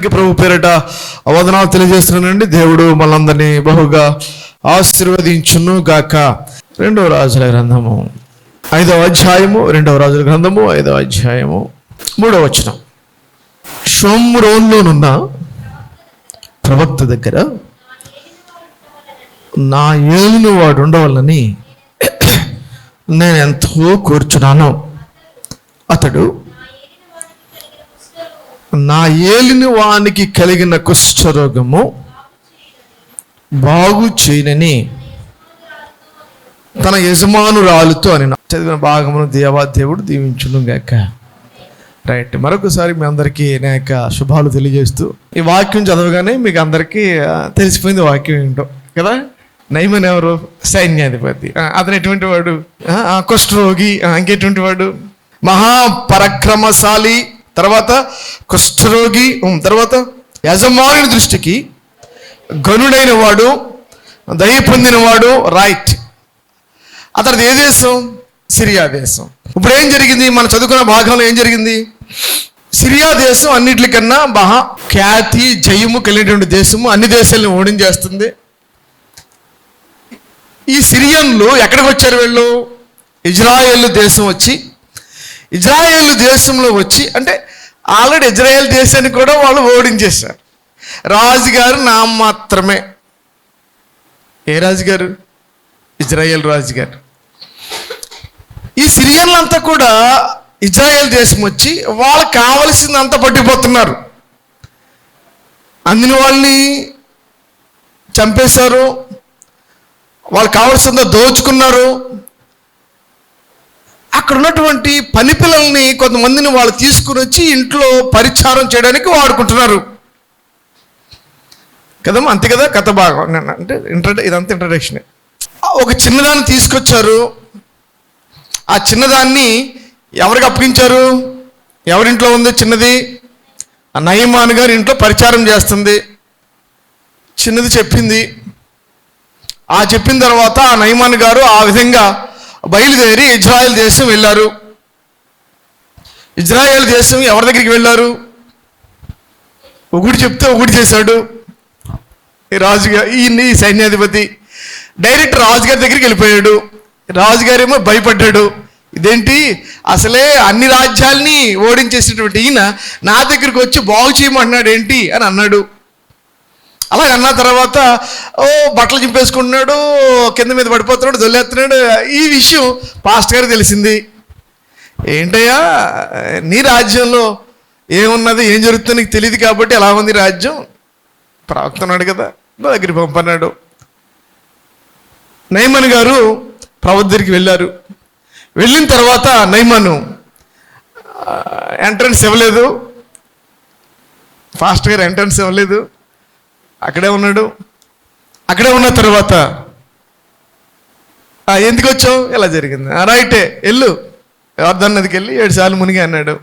అందరికీ ప్రభు పేరట అవదనాలు తెలియజేస్తున్నానండి. దేవుడు మనందరినీ బహుగా ఆశీర్వదించును గాక. రెండవ రాజుల గ్రంథము. ఐదవ అధ్యాయము రెండవ రాజుల గ్రంథము ఐదవ అధ్యాయము మూడవ వచనం. షోమ్రోన్లోనున్న ప్రవక్త దగ్గర నా ఏలిన వాడు ఉండవాలని నేను ఎంతో కూర్చున్నాను. అతడు నా ఏలిని వానికి కలిగిన కుష్ఠరోగము బాగు చేయనని తన యజమానురాలుతో అని చదివిన భాగమును దేవా దేవుడు దీవించును గాక. రైట్ మరొకసారి మీ అందరికీ నా యొక్క శుభాలు తెలియజేస్తూ ఈ వాక్యం చదవగానే మీకు అందరికీ తెలిసిపోయింది వాక్యం ఏంటో. కదా? నైమన్ ఎవరు? సైన్యాధిపతి. అతను ఎటువంటి వాడు? ఆ, కుష్ఠరోగి ఇంకెటువంటి వాడు? మహాపరాక్రమశాలి తర్వాత కుష్ఠరోగి తర్వాత యజమానుని దృష్టికి గనుడైన వాడు దయ పొందినవాడు రైట్ అతడిది ఏ దేశం? సిరియా దేశం. ఇప్పుడు ఏం జరిగింది? మనం చదువుకున్న భాగంలో ఏం జరిగింది? సిరియా దేశం అన్నిటికన్నా మహా ఖ్యాతి జయము కలిగినటువంటి దేశము అన్ని దేశాలను ఓడించేస్తుంది ఈ సిరియన్లు ఎక్కడికి వచ్చారు వీళ్ళు? ఇజ్రాయేల్ దేశం వచ్చి ఇజ్రాయేల్ దేశంలో వచ్చి అంటే ఆల్రెడీ ఇజ్రాయెల్ దేశాన్ని కూడా వాళ్ళు ఓడించేశారు. రాజుగారు నా మాత్రమే. ఏ రాజుగారు? ఇజ్రాయెల్ రాజుగారు. ఈ సిరియన్లంతా కూడా ఇజ్రాయెల్ దేశం వచ్చి వాళ్ళకి కావలసిందంతా పట్టిపోతున్నారు. అందిన వాళ్ళని చంపేశారు. వాళ్ళు కావాల్సిందో దోచుకున్నారు. అక్కడ ఉన్నటువంటి పని పిల్లల్ని కొంతమందిని వాళ్ళు తీసుకుని వచ్చి ఇంట్లో పరిచారం చేయడానికి వాడుకుంటున్నారు. కదమ్మా? అంతే కదా? కథ భాగం. నేను అంటే ఇంట్రడ ఇదంతా ఇంట్రడక్షన్ ఒక చిన్నదాన్ని తీసుకొచ్చారు. ఆ చిన్నదాన్ని ఎవరికి అప్పగించారు? ఎవరింట్లో ఉంది చిన్నది? ఆ నయమాన్ గారి ఇంట్లో పరిచారం చేస్తుంది. చిన్నది చెప్పింది. ఆ చెప్పిన తర్వాత ఆ నయమాన్ గారు ఆ విధంగా బయలుదేరి ఇజ్రాయెల్ దేశం వెళ్ళారు. ఇజ్రాయెల్ దేశం ఎవరి దగ్గరికి వెళ్ళారు? ఒకటి చెప్తే ఒకటి చేశాడు. ఈ రాజుగా ఈయన్ని ఈ సైన్యాధిపతి డైరెక్ట్ రాజుగారి దగ్గరికి వెళ్ళిపోయాడు. రాజుగారేమో భయపడ్డాడు. ఇదేంటి? అసలే అన్ని రాజ్యాల్ని ఓడించేసినటువంటి ఈయన నా దగ్గరికి వచ్చి బాగు చేయమంటున్నాడు ఏంటి అని అన్నాడు. అలా అన్న తర్వాత ఓ బట్టలు చింపేసుకుంటున్నాడు కింద మీద పడిపోతున్నాడు దొల్లేస్తున్నాడు. ఈ విషయం పాస్ట్ గారికి తెలిసింది. ఏంటయ్యా నీ రాజ్యంలో ఏమున్నది ఏం జరుగుతుందో నీకు తెలియదు కాబట్టి ఎలా ఉంది రాజ్యం? ప్రవక్తన్నాడు కదా నా దగ్గరికి పంపన్నాడు. నైమన్ గారు ప్రవద్దరికి దగ్గరికి వెళ్ళారు. వెళ్ళిన తర్వాత నైమను ఎంట్రన్స్ ఇవ్వలేదు. ఫాస్ట్ గారు ఎంట్రన్స్ ఇవ్వలేదు. అక్కడే ఉన్నాడు. అక్కడే ఉన్న తర్వాత ఎందుకు వచ్చావు? ఇలా జరిగింది? "ఆ, రైటే వెళ్ళు. యోర్ధన్ నదికి వెళ్ళి ఏడు సార్లు మునిగి అన్నాడు.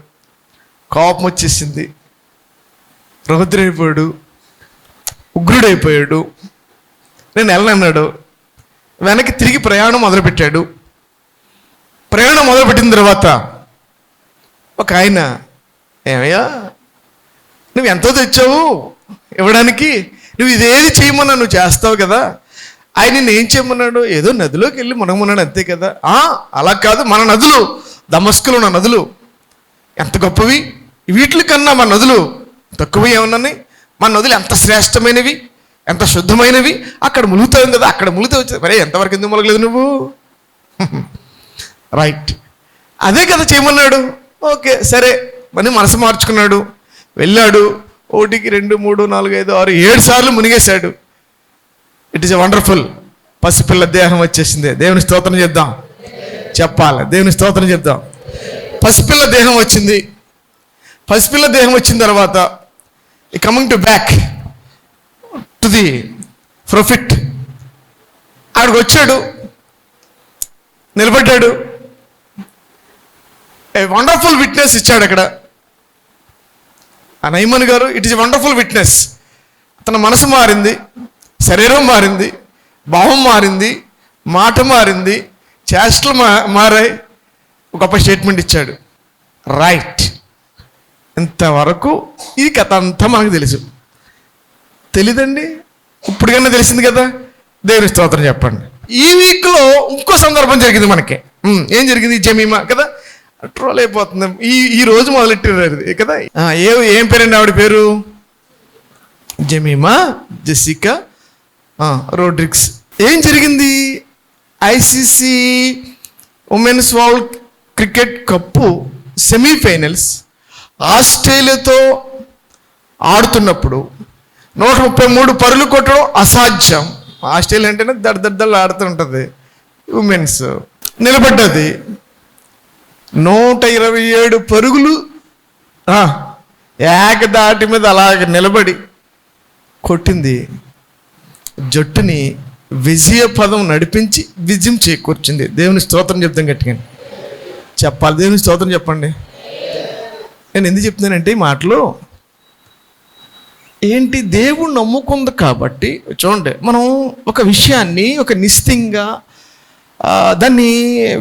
కోపం వచ్చేసింది. రౌద్రైపోయాడు ఉగ్రుడైపోయాడు. నేను వెళ్ళనన్నాడు. వెనక్కి తిరిగి ప్రయాణం మొదలుపెట్టాడు. ప్రయాణం మొదలుపెట్టిన తర్వాత ఒక ఆయన ఏమయ్యా నువ్వు ఎంతో తెచ్చావు ఇవ్వడానికి? నువ్వు ఇదేది చేయమన్నా నువ్వు చేస్తావు కదా. ఆయన నిన్ను ఏం చేయమన్నాడు? ఏదో నదిలోకి వెళ్ళి మునగమన్నాడు అంతే కదా. అలా కాదు మన నదులు దమస్కులు ఉన్న నదులు. ఎంత గొప్పవి? వీటి కన్నా మన నదులు తక్కువ ఏమన్నాయి? మన నదులు ఎంత శ్రేష్టమైనవి? ఎంత శుద్ధమైనవి? అక్కడ ములుగుతావు కదా అక్కడ ములుగుతావు వచ్చింది. మరే ఎంతవరకు ఎందుకు ములగలేదు నువ్వు? రైట్ అదే కదా చేయమన్నాడు. ఓకే సరే. మరి మనసు మార్చుకున్నాడు. వెళ్ళాడు. ఒకటికి రెండు మూడు నాలుగు ఐదు ఆరు ఏడు సార్లు మునిగేశాడు. ఇట్ ఈస్ ఎ వండర్ఫుల్ పసిపిల్ల దేహం వచ్చేసింది. దేవుని స్తోత్రం చేద్దాం చెప్పాలి. దేవుని స్తోత్రం చెప్దాం. పసిపిల్ల దేహం వచ్చింది. పసిపిల్ల దేహం వచ్చిన తర్వాత ఈ coming to back to the prophet ఆడికి వచ్చాడు. నిలబడ్డాడు. ఏ వండర్ఫుల్ విట్నెస్ ఇచ్చాడు అక్కడ. ఆ నైమన్ గారు ఇట్ ఈస్ వండర్ఫుల్ విట్నెస్ తన మనసు మారింది శరీరం మారింది భావం మారింది మాట మారింది చేష్టలు మా మారాయి. గొప్ప స్టేట్మెంట్ ఇచ్చాడు. రైట్ ఇంతవరకు ఈ కథ అంతా మనకు తెలుసు. తెలీదండి? ఇప్పటికన్నా తెలిసింది కదా? దేవుని స్తోత్రం చెప్పండి. ఈ వీక్లో ఇంకో సందర్భం జరిగింది మనకి. ఏం జరిగింది? జమీమా కదా? ట్రోల్ అయిపోతుంది. ఈ ఈ రోజు మొదలెట్టారు కదా? ఏ ఏం పేరండి ఆవిడ పేరు? జమీమా జెసికా రోడ్రిక్స్. ఏం జరిగింది? ICC women's world cricket cup semifinals ఆస్ట్రేలియాతో ఆడుతున్నప్పుడు నూట ముప్పై మూడు పరులు కొట్టడం అసాధ్యం. ఆస్ట్రేలియా అంటేనే దడదడ్డలు ఆడుతుంటుంది ఉమెన్స్. నిలబడ్డది. నూట ఇరవై ఏడు పరుగులు ఏకదాటి మీద అలాగ నిలబడి కొట్టింది. జట్టుని విజయ పదం నడిపించి విజయం చేకూర్చింది. దేవుని స్తోత్రం చెప్తాం గట్టిగా. చెప్పాలి. దేవుని స్తోత్రం చెప్పండి. నేను ఎందుకు చెప్తున్నానంటే ఈ మాటలు ఏంటి? దేవుడు నమ్ముకుంది కాబట్టి చూడండి మనం ఒక విషయాన్ని ఒక నిశ్చితంగా దాన్ని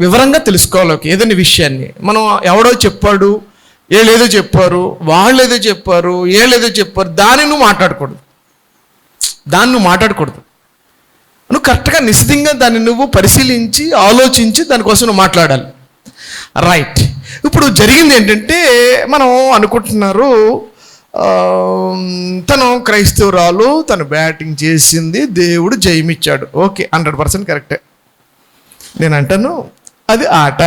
వివరంగా తెలుసుకోవాలి ఒక ఏదైనా విషయాన్ని. మనం ఎవడో చెప్పాడు ఏలేదో చెప్పారు వాళ్ళు ఏదో చెప్పారు ఏలేదో చెప్పారు దాన్ని నువ్వు మాట్లాడకూడదు. దాన్ని నువ్వు మాట్లాడకూడదు. నువ్వు కరెక్ట్గా నిశ్చితంగా దాన్ని నువ్వు పరిశీలించి ఆలోచించి దానికోసం నువ్వు మాట్లాడాలి. రైట్ ఇప్పుడు జరిగింది ఏంటంటే మనం అనుకుంటున్నారు తను క్రైస్తవురాలు తను బ్యాటింగ్ చేసింది దేవుడు జయమిచ్చాడు. ఓకే హండ్రెడ్ పర్సెంట్ కరెక్టే నేను అంటాను అది ఆట.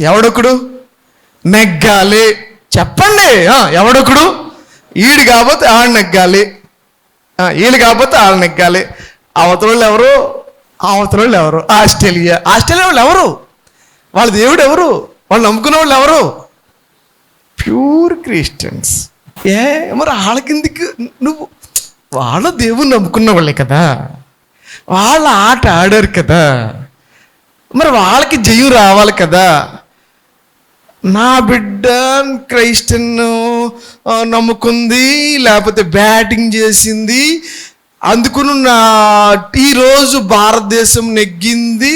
ఎవడొకడు? నెగ్గాలి. చెప్పండి. ఎవడొకడు? ఈడు కాకపోతే ఆడు నెగ్గాలి. వీళ్ళు కాకపోతే వాళ్ళు నెగ్గాలి. అవతవాళ్ళు ఎవరు? అవతల వాళ్ళు ఎవరు? ఆస్ట్రేలియా. ఆస్ట్రేలియా వాళ్ళు ఎవరు? వాళ్ళ దేవుడు ఎవరు? వాళ్ళు నమ్ముకున్న వాళ్ళు ఎవరు? Pure Christians. ఏ మరి వాళ్ళ కిందికి నువ్వు వాళ్ళ దేవుని నమ్ముకున్న వాళ్ళే కదా. వాళ్ళ ఆట ఆడారు కదా. మరి వాళ్ళకి జయం రావాలి కదా. నా బిడ్డ క్రైస్టియన్ నమ్ముకుంది లేకపోతే బ్యాటింగ్ చేసింది. అందుకుని నా ఈరోజు భారతదేశం నెగ్గింది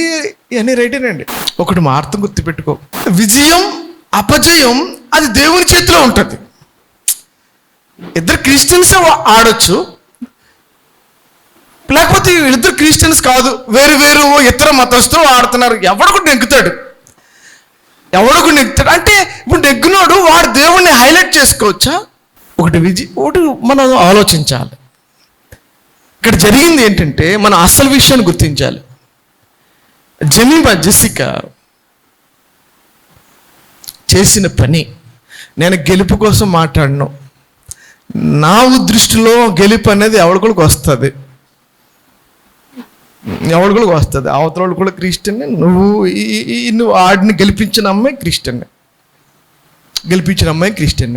అని రైటేనండి ఒకటి మాత్రం గుర్తుపెట్టుకో. విజయం అపజయం అది దేవుని చేతిలో ఉంటుంది. ఇద్దరు క్రిస్టియన్స్ ఆడొచ్చు లేకపోతే వీళ్ళిద్దరు క్రిస్టియన్స్ కాదు వేరు వేరు ఇతర మతస్థులు ఆడుతున్నారు. ఎవడకు నెగ్గుతాడు? ఎవడకు నెగ్గుతాడు? అంటే ఇప్పుడు నెగ్గినోడు వాడు దేవుణ్ణి హైలైట్ చేసుకోవచ్చా? ఒకటి విజి ఒకటి మనం ఆలోచించాలి. ఇక్కడ జరిగింది ఏంటంటే మనం అసలు విషయాన్ని గుర్తించాలి. జమీబా జెసిక చేసిన పని నేను గెలుపు కోసం మాట్లాడను. నా దృష్టిలో గెలుపు అనేది ఎవడికి వస్తుంది? ఎవడికి వస్తుంది. అవతల కూడా క్రిస్టియన్ నువ్వు ఈ- నువ్వు ఆడిని గెలిపించిన అమ్మాయి క్రిస్టియన్ గెలిపించిన అమ్మాయి క్రిస్టియన్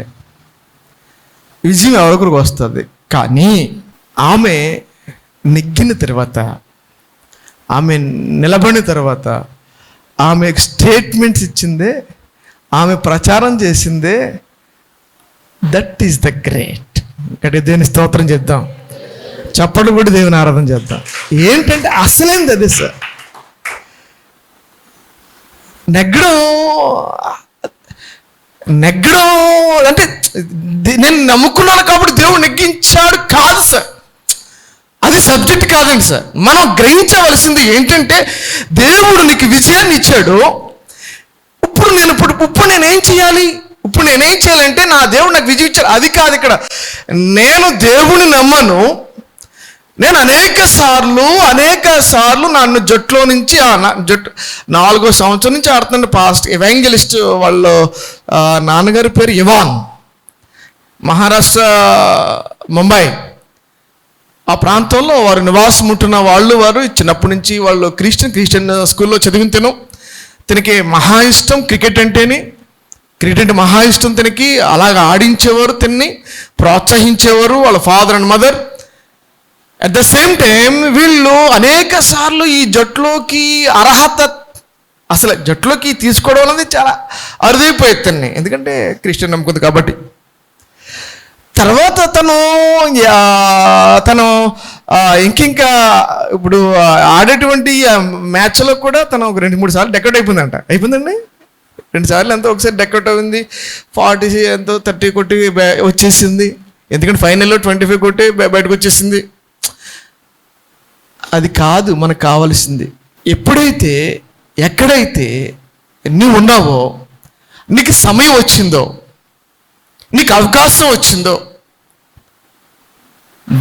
విజయం ఎవరికి వస్తుంది. కానీ ఆమె నెగ్గిన తర్వాత ఆమె నిలబడిన తర్వాత ఆమె స్టేట్మెంట్స్ ఇచ్చిందే ఆమె ప్రచారం చేసిందే దట్ ఈస్ ద గ్రేట్ ఇక్కడ దేని స్తోత్రం చేద్దాం. చప్పట్లు కూడా దేవుని ఆరాధన చేద్దాం ఏంటంటే అసలేంది అది సార్? నెగ్గడం నెగ్గడం అంటే నేను నమ్ముకున్నాను కాబట్టి దేవుడు నెగ్గించాడు కాదు సార్. అది సబ్జెక్ట్ కాదండి సార్. మనం గ్రహించవలసింది ఏంటంటే దేవుడు నీకు విజయాన్ని ఇచ్చాడు. ఇప్పుడు నేను ఇప్పుడు ఇప్పుడు నేనేం చేయాలి? ఇప్పుడు నేనేం చేయాలంటే నా దేవుడు నాకు విజయం ఇచ్చాడు. అది కాదు ఇక్కడ. నేను దేవుని నమ్మను. నేను అనేక సార్లు అనేక సార్లు నన్ను జట్లో నుంచి ఆ జట్టు నాలుగో సంవత్సరం నుంచి ఆడుతున్న పాస్ట్ ఎవాంజలిస్ట్ వాళ్ళు నాన్నగారి పేరు ఇవాన్. మహారాష్ట్ర ముంబై. ఆ ప్రాంతంలో వారు నివాసం ఉంటున్న వాళ్ళు వారు చిన్నప్పటి నుంచి వాళ్ళు క్రిస్టియన్ క్రిస్టియన్ స్కూల్లో చదివిన తిను. తనకి మహా ఇష్టం క్రికెట్ అంటేనే. క్రికెట్ అంటే మహా ఇష్టం తనకి. అలాగ ఆడించేవారు తిన్ని ప్రోత్సహించేవారు వాళ్ళ father and mother. At the same time వీళ్ళు అనేక సార్లు ఈ జట్టులోకి అర్హత అసలు జట్టులోకి తీసుకోవడం అనేది చాలా అరుదైపోయేది తన్ని ఎందుకంటే క్రిస్టియన్ నమ్ముకుంది కాబట్టి. తర్వాత తను తను ఇంకింకా ఇప్పుడు ఆడేటువంటి మ్యాచ్లో కూడా తను ఒక రెండు మూడు సార్లు డెకరేట్ అయిపోయిందంట. అయిపోయిందండి? రెండు సార్లు ఎంతో ఒకసారి డెకౌట్ అయింది. ఫార్టీ ఎంతో థర్టీ కొట్టి వచ్చేసింది. ఎందుకంటే ఫైనల్లో ట్వంటీ ఫైవ్ కొట్టి బయటకు వచ్చేసింది. అది కాదు మనకు కావలసింది. ఎప్పుడైతే ఎక్కడైతే నువ్వు ఉన్నావో నీకు సమయం వచ్చిందో నీకు అవకాశం వచ్చిందో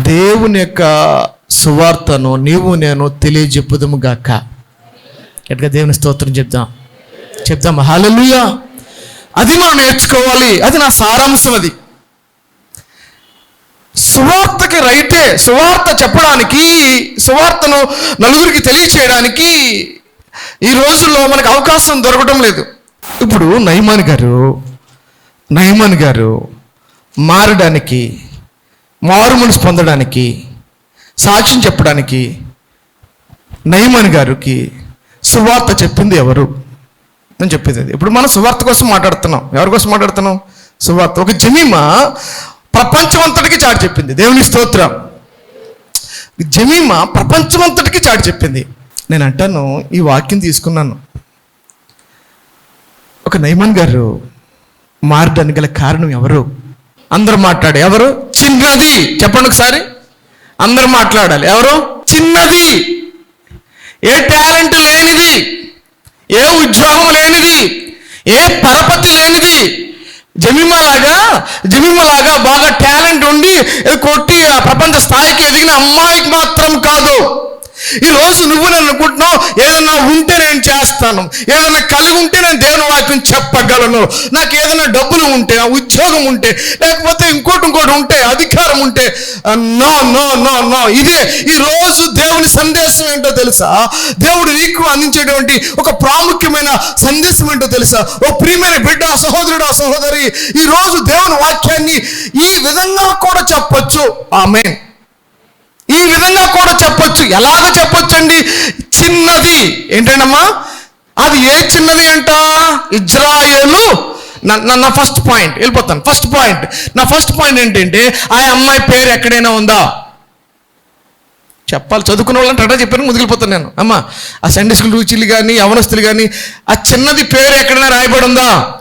దేవుని యొక్క సువార్తను నీవు నేను తెలియజెప్పుదము గాక. ఎట్లా దేవుని స్తోత్రం చెప్దాం. చెప్దాం. హాలలుయా అది మనం నేర్చుకోవాలి. అది నా సారాంశం అది. సువార్తకి రైటే సువార్త చెప్పడానికి సువార్తను నలుగురికి తెలియచేయడానికి ఈ రోజుల్లో మనకు అవకాశం దొరకడం లేదు. ఇప్పుడు నయమాన్ గారు నయమాన్ గారు మారడానికి మారు మనసు పొందడానికి సాక్ష్యం చెప్పడానికి నయమాన్ గారికి సువార్త చెప్పింది ఎవరు నేను చెప్పేది అది. ఇప్పుడు మనం సువార్త కోసం మాట్లాడుతున్నాం. ఎవరి కోసం మాట్లాడుతున్నాం? సువార్త. ఒక జమీమా ప్రపంచమంతటికి చాటి చెప్పింది. దేవుని స్తోత్రం. జమీమా ప్రపంచమంతటికి చాటి చెప్పింది. నేను అంటాను ఈ వాక్యం తీసుకున్నాను. ఒక నైమాన్ గారు మారడానికి గల కారణం ఎవరు? అందరూ మాట్లాడే ఎవరు? చిన్నది. చెప్పండి ఒకసారి. అందరూ మాట్లాడాలి. ఎవరు? చిన్నది. ఏ టాలెంట్ లేనిది ఏ ఉద్యోగం లేనిది ఏ పరపతి లేనిది జమీమలాగా జమీమలాగా బాగా టాలెంట్ ఉండి కొట్టి ప్రపంచ స్థాయికి ఎదిగిన అమ్మాయికి మాత్రం కాదు. ఈ రోజు నువ్వు నేను అనుకుంటున్నావు ఏదన్నా ఉంటే నేను చేస్తాను. ఏదైనా కలిగి ఉంటే నేను దేవుని వాక్యం చెప్పగలను. నాకు ఏదైనా డబ్బులు ఉంటే ఆ ఉద్యోగం ఉంటే లేకపోతే ఇంకోటి ఇంకోటి ఉంటే అధికారం ఉంటే నో నో నో నో. ఇదే ఈ రోజు దేవుని సందేశం ఏంటో తెలుసా? దేవుడు నీకు అందించేటువంటి ఒక ప్రాముఖ్యమైన సందేశం ఏంటో తెలుసా? ఓ ప్రియమైన బిడ్డ సహోదరుడు సహోదరి ఈ రోజు దేవుని వాక్యాన్ని ఈ విధంగా కూడా చెప్పొచ్చు. ఆమె ఈ విధంగా కూడా చెప్పొచ్చు. ఎలాగ చెప్పొచ్చండి. చిన్నది. ఏంటండమ్మా? అది ఏ చిన్నది అంట? ఇజ్రాయేలు. నా- నా ఫస్ట్ పాయింట్ వెళ్ళిపోతాను. ఫస్ట్ పాయింట్ నా ఫస్ట్ పాయింట్ ఏంటంటే ఆ అమ్మాయి పేరు ఎక్కడైనా ఉందా? చెప్పాలి. చదువుకున్న వాళ్ళంటే అట్లా చెప్పాను ముదిలిపోతాను నేను. అమ్మ ఆ సండే స్కూల్ రుచులు కానీ యవనస్తులు కానీ ఆ చిన్నది పేరు ఎక్కడైనా రాయబడి ఉందా?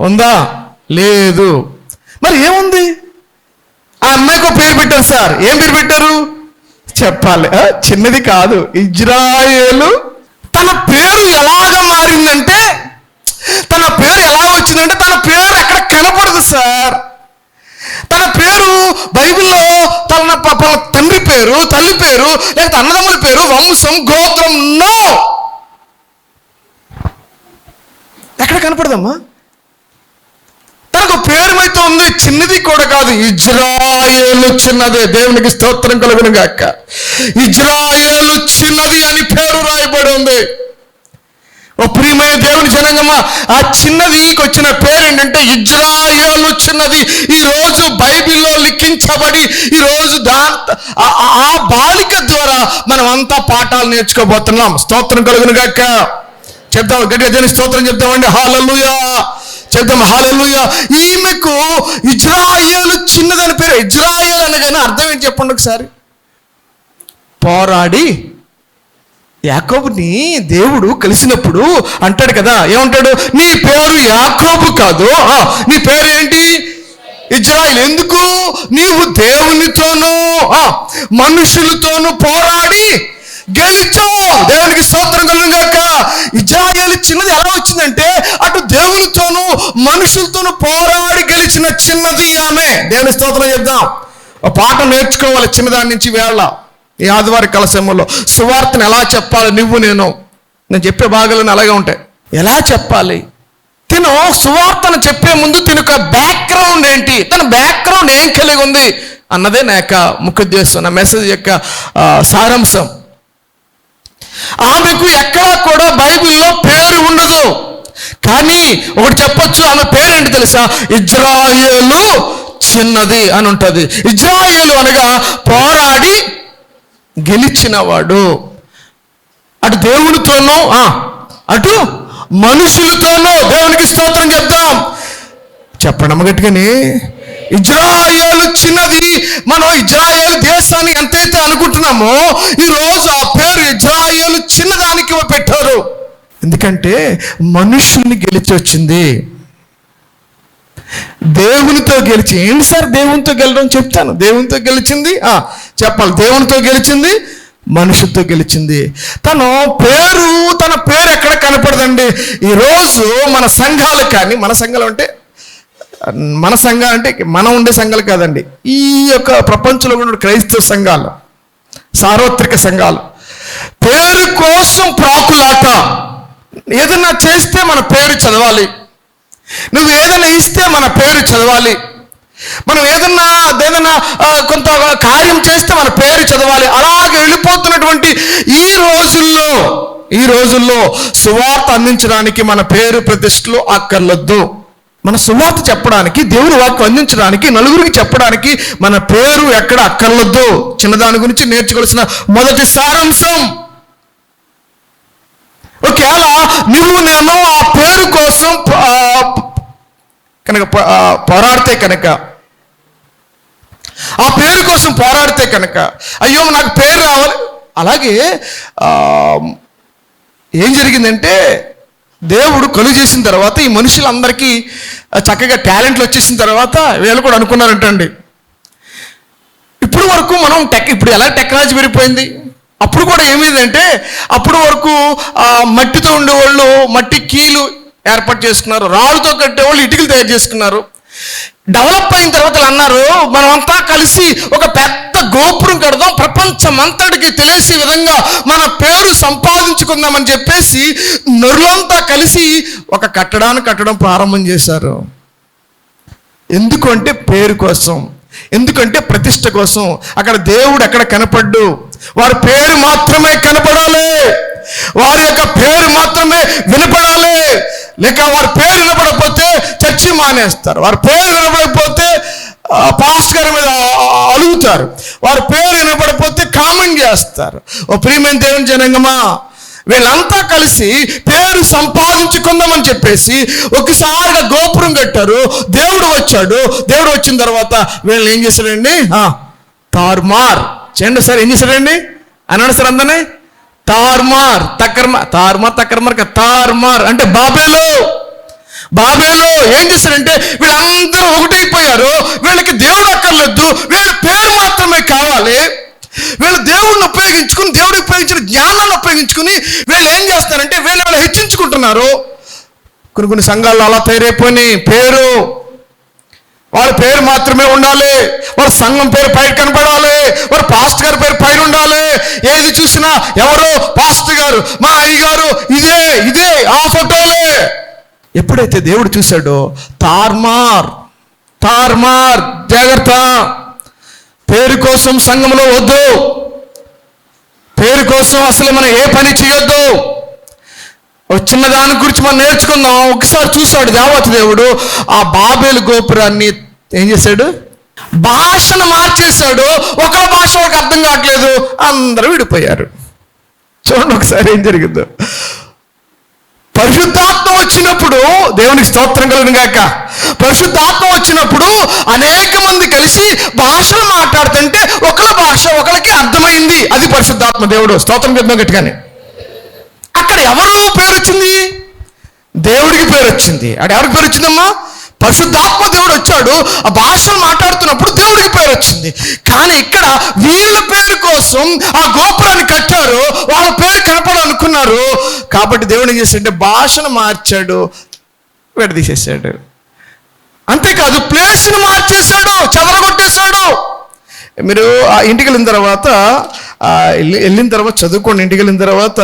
ఉందా? లేదు. మరి ఏముంది? ఆ అమ్మాయికి ఒక పేరు పెట్టారు సార్. ఏం పేరు పెట్టారు? చెప్పాలి. ఆ, చిన్నది కాదు. ఇజ్రాయేలు తన పేరు ఎలాగ మారిందంటే తన పేరు ఎలా వచ్చిందంటే తన పేరు ఎక్కడ కనపడదు సార్. తన పేరు బైబిల్లో తన తండ్రి పేరు తల్లి పేరు లేకపోతే అన్నదమ్ముల పేరు వంశం గోత్రం నో. ఎక్కడ కనపడదమ్మా? తనకు పేరు అయితే ఉంది చిన్నది కూడా కాదు. ఇజ్రాయేలు చిన్నదే. దేవునికి స్తోత్రం కలుగును గాక. ఇజ్రాయేలు చిన్నది అని పేరు రాయబడి ఉంది. ఓ ప్రియమైన దేవుని జనంగమా ఆ చిన్నదికి వచ్చిన పేరు ఏంటంటే ఇజ్రాయేలు చిన్నది. ఈ రోజు బైబిల్లో లిఖించబడి ఈ రోజు దా ఆ- బాలిక ద్వారా మనం అంతా పాఠాలు నేర్చుకోబోతున్నాం. స్తోత్రం కలుగును గాక. చెప్తాం గట్టిగా దేని స్తోత్రం చెప్తామండి హాలలుయా చెప్దాం హాలూయ ఈమెకు ఇజ్రాయేలు చిన్నదని పేరు. ఇజ్రాయేల్ అనగానే అర్థం ఏంటి చెప్పండి ఒకసారి. పోరాడి యాకోబుని దేవుడు కలిసినప్పుడు అంటాడు కదా ఏమంటాడు? నీ పేరు యాకోబు కాదు. ఆ, నీ పేరు ఏంటి ఇజ్రాయిల్. ఎందుకు? నీవు దేవునితోనూ ఆ, మనుషులతోనూ పోరాడి గెలిచావు దేవునికి స్తోత్రం కలుగుగాక ఇజ్రాయేల్ చిన్నది ఎలా వచ్చిందంటే అటు దేవునితోనూ మనుషులతోనూ పోరాడి గెలిచిన చిన్నది ఆమె. దేవుని స్తోత్రం చెప్దాం. ఒక పాఠం నేర్చుకోవాలి చిన్నదాని నుంచి వేళ. ఈ ఆదివారి కలశంలో సువార్తను ఎలా చెప్పాలి నువ్వు నేను? నేను చెప్పే భాగాలను అలాగే ఉంటాయి. ఎలా చెప్పాలి? తిను సువార్తను చెప్పే ముందు తిను బ్యాక్గ్రౌండ్ ఏంటి? తన బ్యాక్గ్రౌండ్ ఏం కలిగి ఉంది? అన్నదే నా యొక్క ముఖ్యోద్దేశం నా మెసేజ్ యొక్క సారాంశం. ఆమెకు ఎక్కడా కూడా బైబిల్లో పేరు ఉండదు. కానీ ఒకటి చెప్పొచ్చు ఆమె పేరేంటి తెలుసా? ఇజ్రాయేలు చిన్నది అని ఉంటుంది. ఇజ్రాయేలు అనగా పోరాడి గెలిచినవాడు. అటు దేవునితోనూ ఆ, అటు మనుషులతోనూ దేవునికి స్తోత్రం చెప్దాం. చెప్పండి అమ్మ గట్టిగాని. ఇజ్రాయేలు చిన్నది. మనం ఇజ్రాయేల్ దేశాన్ని ఎంతైతే అనుకుంటున్నామో ఈ రోజు ఆ పేరు ఇజ్రాయేలు చిన్నదానికి పెట్టారు ఎందుకంటే మనుషుల్ని గెలిచి వచ్చింది. దేవునితో గెలిచి ఏంటి సార్ దేవునితో గెలడం చెప్తాను? దేవునితో గెలిచింది? ఆ, చెప్పాలి. దేవునితో గెలిచింది మనుషులతో గెలిచింది. తను పేరు తన పేరు ఎక్కడ కనపడదండి? ఈరోజు మన సంఘాలు కానీ మన సంఘాలు అంటే మన సంఘం అంటే మనం ఉండే సంఘాలు కాదండి. ఈ యొక్క ప్రపంచంలో ఉన్న క్రైస్తవ సంఘాలు సార్వత్రిక సంఘాలు. పేరు కోసం ప్రాకులాట. ఏదన్నా చేస్తే మన పేరు చదవాలి. నువ్వు ఏదైనా ఇస్తే మన పేరు చదవాలి. మనం ఏదన్నా ఏదన్నా కొంత కార్యం చేస్తే మన పేరు చదవాలి. అలాగే వెళ్ళిపోతున్నటువంటి ఈ రోజుల్లో ఈ రోజుల్లో సువార్త అందించడానికి మన పేరు ప్రతిష్టలు అక్కర్లొద్దు. మన సువార్త చెప్పడానికి దేవుని వాక్యం అందించడానికి నలుగురికి చెప్పడానికి మన పేరు ఎక్కడ అక్కర్లొద్దు. చిన్నదాని గురించి నేర్చుకోవాల్సిన మొదటి సారాంశం. ఒకవేళ నువ్వు నేను ఆ పేరు కోసం కనుక పోరాడితే కనుక. ఆ పేరు కోసం పోరాడితే కనుక. అయ్యో నాకు పేరు రావాలి. అలాగే ఏం జరిగిందంటే దేవుడు కలుగు చేసిన తర్వాత ఈ మనుషులందరికీ చక్కగా టాలెంట్లు వచ్చేసిన తర్వాత వీళ్ళు కూడా అనుకున్నారంటండి. ఇప్పుడు వరకు మనం టెక్ ఇప్పుడు ఎలా టెక్నాలజీ పెరిగిపోయింది? అప్పుడు కూడా ఏమైందంటే అప్పుడు వరకు మట్టితో ఉండేవాళ్ళు మట్టి కీలు ఏర్పాటు చేసుకున్నారు రాళ్ళతో కట్టేవాళ్ళు ఇటుకలు తయారు చేసుకున్నారు. డెవలప్ అయిన తర్వాత అన్నారు మనమంతా కలిసి ఒక పెద్ద గోపురం కడదాం ప్రపంచం అంతటికి తెలిసే విధంగా మన పేరు సంపాదించుకుందామని చెప్పేసి నరులంతా కలిసి ఒక కట్టడాన్ని కట్టడం ప్రారంభం చేశారు. ఎందుకంటే పేరు కోసం ఎందుకంటే ప్రతిష్ట కోసం అక్కడ దేవుడు ఎక్కడ కనపడ్డు వారి పేరు మాత్రమే కనపడాలి. వారి యొక్క పేరు మాత్రమే వినపడాలి. లేక వారి పేరు వినపడకపోతే చర్చి మానేస్తారు. వారి పేరు వినపడకపోతే ఆ, పాస్ట్ గారి మీద అలుగుతారు. వారి పేరు వినపడకపోతే కామెంట్ చేస్తారు. ఓ ప్రియమైన దేవుని జనంగమా వీళ్ళంతా కలిసి పేరు సంపాదించుకుందామని చెప్పేసి ఒకసారి గోపురం కట్టారు. దేవుడు వచ్చాడు. దేవుడు వచ్చిన తర్వాత వీళ్ళని ఏం చేశాడండి? తారుమార్. చేయండి సార్ ఏం చేశాడండి? అన్నాడు సార్ అందరినీ. తార్మార్ తక్కర్మార్ తార్మార్ తక్కర్మార్ తార్మార్. అంటే బాబేలో. బాబేలో ఏం చేశారంటే వీళ్ళందరూ ఒకటైపోయారు. వీళ్ళకి దేవుడు అక్కర్లేదు. వీళ్ళ పేరు మాత్రమే కావాలి. వీళ్ళు దేవుడిని ఉపయోగించుకుని దేవుడు ఉపయోగించిన జ్ఞానాన్ని ఉపయోగించుకుని వీళ్ళు ఏం చేస్తారంటే వీళ్ళు వీళ్ళు హెచ్చించుకుంటున్నారు. కొన్ని కొన్ని సంఘాలు అలా తయారైపోయినాయి. పేరు వాళ్ళ పేరు మాత్రమే ఉండాలి. వాళ్ళ సంఘం పేరు పైన కనపడాలి. వాళ్ళ పాస్ట్ గారి పేరు పైన ఉండాలి. ఏది చూసినా ఎవరు పాస్ట్ గారు మా అయ్యగారు ఇదే ఇదే ఆ ఫోటోలే. ఎప్పుడైతే దేవుడు చూశాడో తార్మార్ తార్మార్ జాగ్రత్త. పేరు కోసం సంఘంలో వద్దు. పేరు కోసం అసలు మనం ఏ పని చేయొద్దు. ఒక చిన్న దాని గురించి మనం నేర్చుకుందాం. ఒకసారి చూశాడు దేవత దేవుడు. ఆ బాబేలు గోపురాన్ని ఏం చేశాడు? భాషను మార్చేశాడు. ఒక భాష వాళ్ళకి అర్థం కావట్లేదు. అందరూ విడిపోయారు. చూడండి ఒకసారి ఏం జరిగిందో. పరిశుద్ధాత్మ వచ్చినప్పుడు దేవునికి స్తోత్రం కలిగిన గాక. పరిశుద్ధాత్మ వచ్చినప్పుడు అనేక మంది కలిసి భాషలు మాట్లాడుతుంటే ఒకళ్ళ భాష ఒకరికి అర్థమైంది. అది పరిశుద్ధాత్మ దేవుడు. స్తోత్రం చెప్తాం గట్టిగానే. అక్కడ ఎవరిలో పేరు వచ్చింది దేవుడికి పేరు వచ్చింది అక్కడ ఎవరికి పేరు వచ్చిందమ్మా పరిశుద్ధాత్మ దేవుడు వచ్చాడు. ఆ భాషలు మాట్లాడుతున్నప్పుడు దేవుడికి పేరు వచ్చింది కానీ ఇక్కడ వీళ్ళ పేరు కోసం ఆ గోపురాన్ని కట్టారు. వాళ్ళ పేరు కనపడాలనుకున్నారు. కాబట్టి దేవుడు ఏం చేశాడంటే భాషను మార్చాడు. విడదీసేసాడు. అంతేకాదు ప్లేస్ని మార్చేశాడు. చెదరగొట్టేశాడు మీరు ఆ ఇంటికి వెళ్ళిన తర్వాత వెళ్ళిన తర్వాత చదువుకోండి ఇంటికి వెళ్ళిన తర్వాత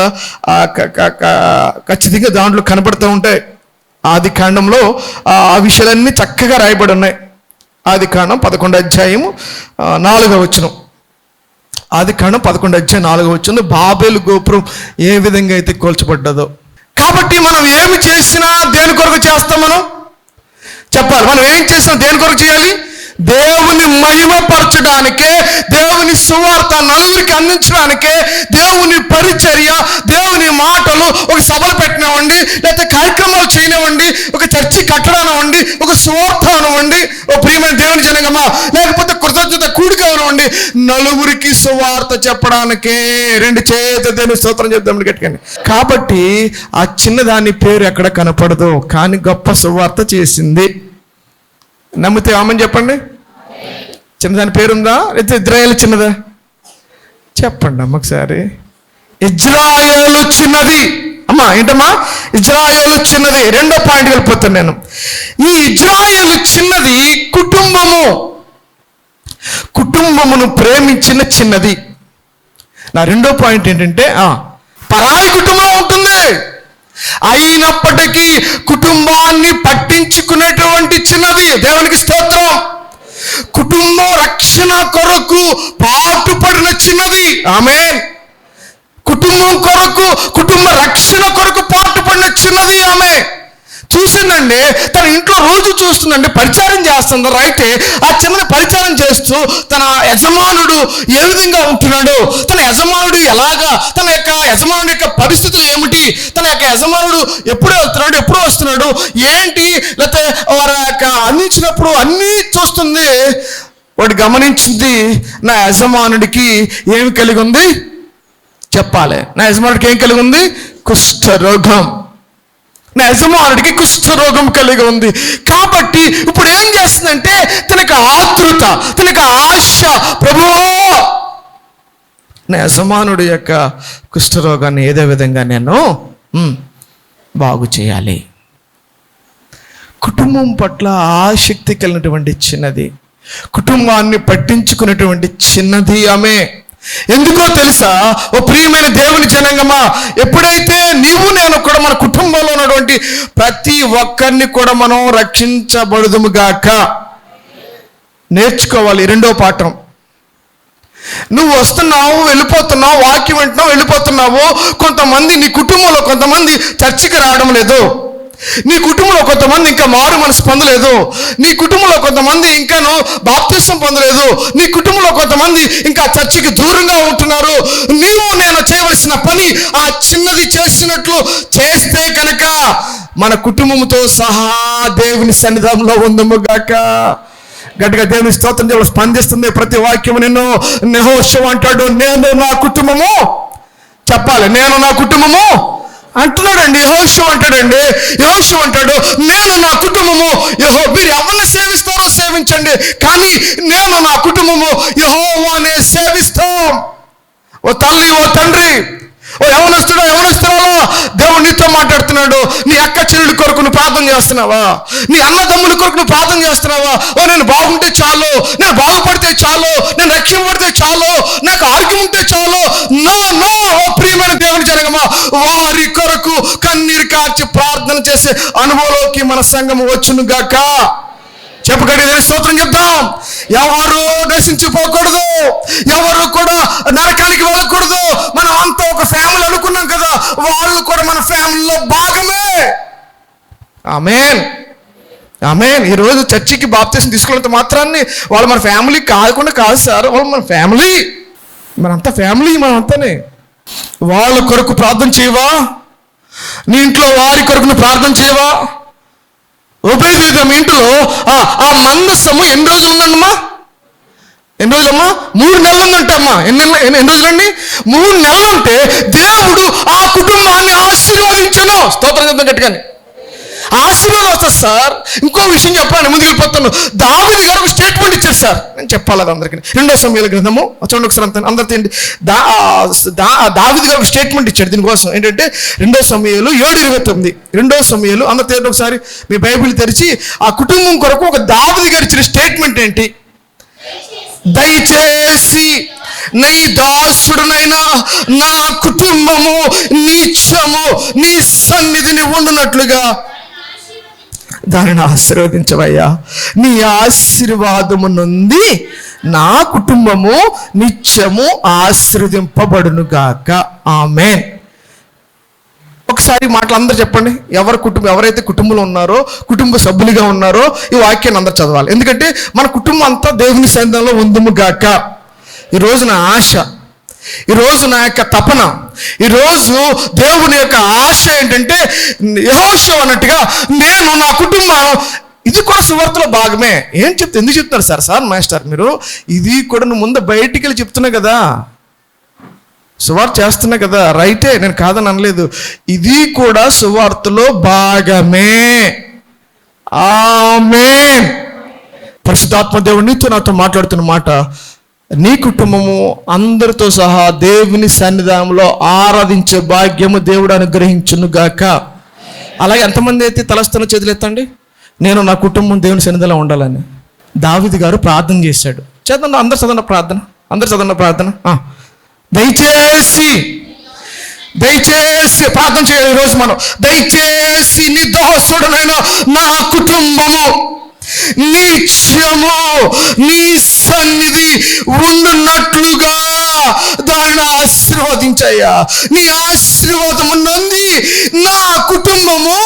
ఖచ్చితంగా దాంట్లో కనపడుతూ ఉంటాయి. ఆది కాండంలో ఆ విషయాలన్నీ చక్కగా రాయబడి ఉన్నాయి. ఆది కాండం పదకొండు అధ్యాయము నాలుగవ వచనం. ఆది కాండం పదకొండు అధ్యాయం నాలుగవ వచనం. బాబేలు గోపురం ఏ విధంగా అయితే కోల్చబడ్డదో. కాబట్టి మనం ఏమి చేసినా దేని కొరకు చేస్తాం మనం? చెప్పాలి. మనం ఏం చేసినా దేని కొరకు చేయాలి? దేవుని మహిమపరచడానికే దేవుని సువార్త నలుగురికి అందించడానికే దేవుని పరిచర్య దేవుని మాటలు ఒక సభలు పెట్టినవ్వండి లేకపోతే కార్యక్రమాలు చేయనివ్వండి ఒక చర్చి కట్టడానివ్వండి ఒక సువార్త అనివ్వండి ఓ ప్రియమైన దేవుని జనగమా లేకపోతే కృతజ్ఞత కూడిక అనివ్వండి నలుగురికి సువార్త చెప్పడానికే రెండు చేత దేవుని స్తోత్రం చెప్దాం గట్టుకండి కాబట్టి ఆ చిన్నదాని పేరు ఎక్కడ కనపడదు కానీ గొప్ప సువార్త చేసింది నమ్మితే ఆమెను చెప్పండి. చిన్నదాని పేరుందా? లేకపోతే ఇజ్రాయల్ చిన్నదా? చెప్పండి అమ్మ ఒకసారి ఇజ్రాయేలు చిన్నది. అమ్మా ఏంటమ్మా? ఇజ్రాయేలు చిన్నది. రెండో పాయింట్ వెళ్ళిపోతాను నేను. ఈ ఇజ్రాయేలు చిన్నది కుటుంబము. కుటుంబమును ప్రేమించిన చిన్నది. నా రెండో పాయింట్ ఏంటంటే ఆ, పరాయి కుటుంబం ఉంటుంది అయినప్పటికీ కుటుంబాన్ని పట్టించుకునేటువంటి చిన్నది దేవునికి స్తోత్రం. కుటుంబ రక్షణ కొరకు పాటుపడిన చిన్నది ఆమె కుటుంబం కొరకు కుటుంబ రక్షణ కొరకు పాటుపడిన చిన్నది ఆమె చూసిందండి తన ఇంట్లో రోజు చూస్తుందండి పరిచారం చేస్తుంది రైతే ఆ చిన్నది పరిచారం చేస్తూ తన యజమానుడు ఏ విధంగా ఉంటున్నాడు? తన యజమానుడు ఎలాగా? తన యొక్క యజమానుడి యొక్క పరిస్థితులు ఏమిటి? తన యొక్క యజమానుడు ఎప్పుడు వెళ్తున్నాడు? ఎప్పుడు వస్తున్నాడు? ఏంటి? లేకపోతే వారి యొక్క అందించినప్పుడు అన్నీ చూస్తుంది. వాడు గమనించింది నా యజమానుడికి ఏమి కలిగి ఉంది? చెప్పాలి. నా యజమానుడికి ఏం కలిగి ఉంది? కుష్ఠరోగం. నా యజమానుడికి కుష్ఠరోగం కలిగి ఉంది. కాబట్టి ఇప్పుడు ఏం చేస్తుందంటే తనకు ఆతృత తనకు ఆశ ప్రభువో! నా యజమానుడి యొక్క కుష్ఠరోగాన్ని ఏదో విధంగా నేను బాగు చేయాలి. కుటుంబం పట్ల ఆసక్తి కలిగినటువంటి చిన్నది. కుటుంబాన్ని పట్టించుకునేటువంటి చిన్నది ఆమె. ఎందుకో తెలుసా? ఓ ప్రియమైన దేవుని జనంగమా ఎప్పుడైతే నీవు నేను కూడా మన కుటుంబంలో ఉన్నటువంటి ప్రతి ఒక్కరిని కూడా మనం రక్షించబడుదుముగాక నేర్చుకోవాలి రెండో పాఠం. నువ్వు వస్తున్నావు వెళ్ళిపోతున్నావు వాక్యం వింటున్నావు వెళ్ళిపోతున్నావు కొంతమంది నీ కుటుంబంలో కొంతమంది చర్చికి రావడం లేదు. నీ కుటుంబంలో కొంతమంది ఇంకా మారు మనసు పొందలేదు. నీ కుటుంబంలో కొంతమంది ఇంకాను బాప్తిసం పొందలేదు. నీ కుటుంబంలో కొంతమంది ఇంకా చర్చికి దూరంగా ఉంటున్నారు. నీవు నేను చేయవలసిన పని ఆ చిన్నది చేసినట్లు చేస్తే కనుక మన కుటుంబంతో సహా దేవుని సన్నిధానంలో ఉందము గాక. గట్టిగా దేవుని స్తోత్రం దేవుడు స్పందిస్తుంది ప్రతి వాక్యం నిన్ను. నెహోషం అంటాడు నేను నా కుటుంబము. చెప్పాలి నేను నా కుటుంబము. అంటున్నాడండి యహోషు అంటాడండి యహోషు అంటాడు నేను నా కుటుంబము యహో మీరు ఎవరిని సేవిస్తారో సేవించండి కానీ నేను నా కుటుంబము యహోవానే సేవిస్తాం. ఓ తల్లి ఓ తండ్రి ఓ ఎవనొస్తుడో ఎవనొస్తున్నావా దేవుడు నీతో మాట్లాడుతున్నాడు. నీ అక్క చెల్లెడు కొరకు నువ్వు ప్రార్థన చేస్తున్నావా? నీ అన్నదమ్ముల కొరకు నువ్వు ప్రార్థన చేస్తున్నావా? ఓ నేను బాగుంటే చాలు. నేను బాగుపడితే చాలు. నేను రక్షింపడితే చాలు. నాకు ఆరోగ్యం ఉంటే చాలు. నో నో ఓ ప్రియమైన దేవుని జరగమా వారి కొరకు కన్నీరు కార్చి ప్రార్థన చేసే అనుభవంలోకి మన సంఘం వచ్చును గాక చెప్పగడి స్తోత్రం చెప్దాం. ఎవరు నశించిపోకూడదు. ఎవరు కూడా నరకానికి వెళ్ళకూడదు. మనం అంతా ఒక ఫ్యామిలీ అనుకున్నాం కదా. వాళ్ళు కూడా మన ఫ్యామిలీలో భాగమే. ఆమెన్. ఆమెన్. ఈరోజు చర్చికి బాప్తీసం తీసుకున్నంత మాత్రాన్ని వాళ్ళు మన ఫ్యామిలీ కాకుండా కాదు సార్ వాళ్ళు మన ఫ్యామిలీ మనంతా ఫ్యామిలీ మనంతానే. వాళ్ళ కొరకు ప్రార్థన చేయవా? నీ ఇంట్లో వారి కొరకు ప్రార్థన చేయవా? ఉపయోగించిన ఇంట్లో ఆ ఆ ఎన్ని రోజులు ఉందండమ్మా ఎన్ని రోజులమ్మా? మూడు నెలలు ఉందంటమ్మా. ఎన్ని నెలలు- ఎన్ని ఎన్ని రోజులండి? మూడు నెలలు ఉంటే దేవుడు ఆ కుటుంబాన్ని ఆశీర్వదించను. స్తోత్రం చెప్తాం గట్టిగాని. ఆశీర్వాదం వస్తుంది సార్. ఇంకో విషయం చెప్పాలని ముందుకు వెళ్ళిపోతాను దావిది గారు ఒక స్టేట్మెంట్ ఇచ్చాడు సార్. నేను చెప్పాలి అది అందరికీ. రెండో సమయాల గ్రంథము చూడండి ఒకసారి అంతా అందరి తిండి. దా దా దావిది గారు ఒక స్టేట్మెంట్ ఇచ్చాడు దీనికోసం. ఏంటంటే రెండో సమయాలు ఏడు ఇరవై తొమ్మిది. రెండో సమయాలు అందరి తీయండి ఒకసారి. మీ బైబిల్ తెరిచి ఆ కుటుంబం కొరకు ఒక దావిది గారు ఇచ్చిన స్టేట్మెంట్ ఏంటి? దయచేసి నీ దాసుడునైనా నా కుటుంబము నీచము నీ సన్నిధిని ఉండునట్లుగా దానిని ఆశీర్వదించవయ్యా. నీ ఆశీర్వాదము నుండి నా కుటుంబము నిత్యము ఆశీర్వదింపబడును గాక ఆమెన్. ఒకసారి మాటలు అందరూ చెప్పండి. ఎవరి కుటుంబం ఎవరైతే కుటుంబంలో ఉన్నారో కుటుంబ సభ్యులుగా ఉన్నారో ఈ వాక్యాన్ని అందరూ చదవాలి. ఎందుకంటే మన కుటుంబం అంతా దేవుని సైన్యంలో ఉందము గాక. ఈ రోజున ఆశ ఈరోజు నా యొక్క తపన ఈ రోజు దేవుని యొక్క ఆశ ఏంటంటే యహోషం అన్నట్టుగా నేను నా కుటుంబం ఇది కూడా సువార్తలో భాగమే. ఏం చెప్తే ఎందుకు చెప్తున్నారు సార్? సార్ మాస్టర్ మీరు ఇది కూడా నువ్వు ముందు బయటికి వెళ్ళి చెప్తున్నా కదా. సువార్త చేస్తున్నా కదా. రైటే నేను కాదని అనలేదు. ఇది కూడా సువార్తలో భాగమే. ఆమె పరిశుద్ధాత్మ దేవుడు నీతో నాతో మాట్లాడుతున్న మాట నీ కుటుంబము అందరితో సహా దేవుని సన్నిధానంలో ఆరాధించే భాగ్యము దేవుడు అనుగ్రహించును గాక. అలాగే ఎంతమంది అయితే తలస్తున్న చేతులు ఎత్తండి? నేను నా కుటుంబం దేవుని సన్నిధిలో ఉండాలని. దావిది గారు ప్రార్థన చేశాడు. చేద్దాం అందరు చదవండి ప్రార్థన అందరు చదవండి ప్రార్థన. దయచేసి దయచేసి ప్రార్థన చేయాలి ఈరోజు మనం. దయచేసి నీ నేను నా కుటుంబము. నిత్యము నీ సన్నిధి ఉండున్నట్లుగా. దానిని ఆశీర్వదించయ్యా. నీ ఆశీర్వాదము నంది నా కుటుంబము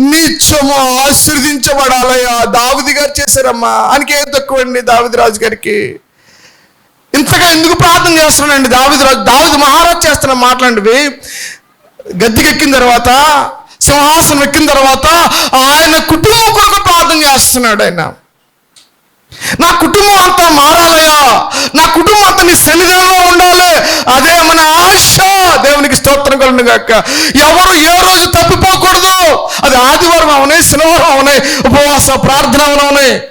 నిత్యము ఆశీర్వదించబడాలయ్యా. దావిది గారు చేశారమ్మా. ఆయనకి ఏం తక్కువ అండి దావిది రాజు గారికి? ఇంతగా ఎందుకు ప్రార్థన చేస్తున్నానండి దావిది రాజు? దావిది మహారాజ్ చేస్తున్న మాట్లాడివి గద్దెకెక్కిన తర్వాత సింహాసనం ఎక్కిన తర్వాత ఆయన కుటుంబం కొరకు ప్రార్థన చేస్తున్నాడు ఆయన. నా కుటుంబం అంతా మారాలయ్యా. నా కుటుంబం అంతా నీ సన్నిధానంలో ఉండాలి. అదే మన ఆశ. దేవునికి స్తోత్రం కలను గాక. ఎవరు ఏ రోజు తప్పిపోకూడదు. అది ఆదివారం అవనే శనివారం అవనే ఉపవాస ప్రార్థన అవనే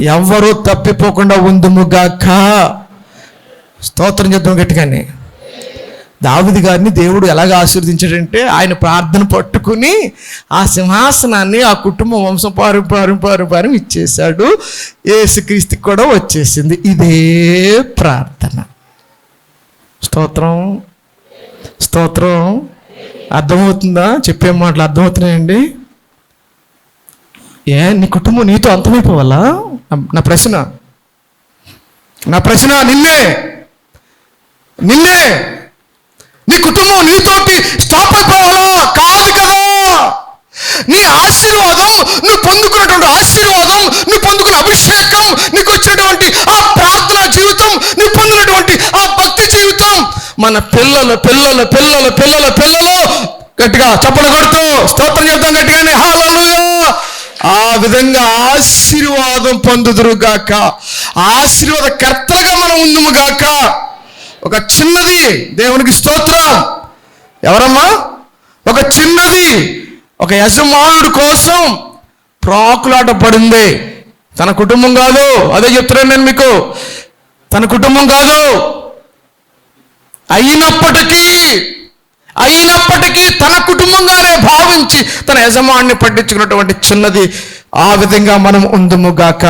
ఎవ్వరూ తప్పిపోకుండా ఉందుముగాక స్తోత్రం చేద్దాం గట్టిగానే. దావిది గారిని దేవుడు ఎలాగ ఆశీర్వదించాడంటే ఆయన ప్రార్థన పట్టుకుని ఆ సింహాసనాన్ని ఆ కుటుంబ వంశం పారు పారు పారు పారు ఇచ్చేశాడు. ఏసుక్రీస్తుకి కూడా వచ్చేసింది. ఇదే ప్రార్థన. స్తోత్రం. స్తోత్రం. అర్థమవుతుందా? చెప్పే మాటలు అర్థమవుతున్నాయండి? ఏ నీ కుటుంబం నీతో అంతమైపోవాలా? నా ప్రశ్న. నా ప్రశ్న నిన్నే. నిన్నే. నీ కుటుంబం నీతోటి స్టాప్ అయిపోవాలా? కాదు కదా. నీ ఆశీర్వాదం నువ్వు పొందుకున్నటువంటి ఆశీర్వాదం నువ్వు పొందుకున్న అభిషేకం నీకు వచ్చినటువంటి ఆ ప్రార్థన జీవితం నువ్వు పొందినటువంటి ఆ భక్తి జీవితం మన పిల్లల పిల్లల పిల్లల పిల్లల పిల్లలు గట్టిగా చప్పలు కొడుతూ స్తోత్రం చెప్తాం గట్టిగానే హాలూయా ఆ విధంగా ఆశీర్వాదం పొందుదురుగాక. ఆశీర్వాద కర్తలుగా మనం ఉందుముగాక ఒక చిన్నది దేవునికి స్తోత్రం. ఎవరమ్మా? ఒక చిన్నది ఒక యజమానుడు కోసం ప్రాకులాట పడింది తన కుటుంబం కాదు అదే చెప్తున్నాను నేను మీకు. తన కుటుంబం కాదు. అయినప్పటికీ అయినప్పటికీ తన కుటుంబంగానే భావించి తన యజమాన్ని పట్టించుకున్నటువంటి చిన్నది ఆ విధంగా మనం ఉందుముగాక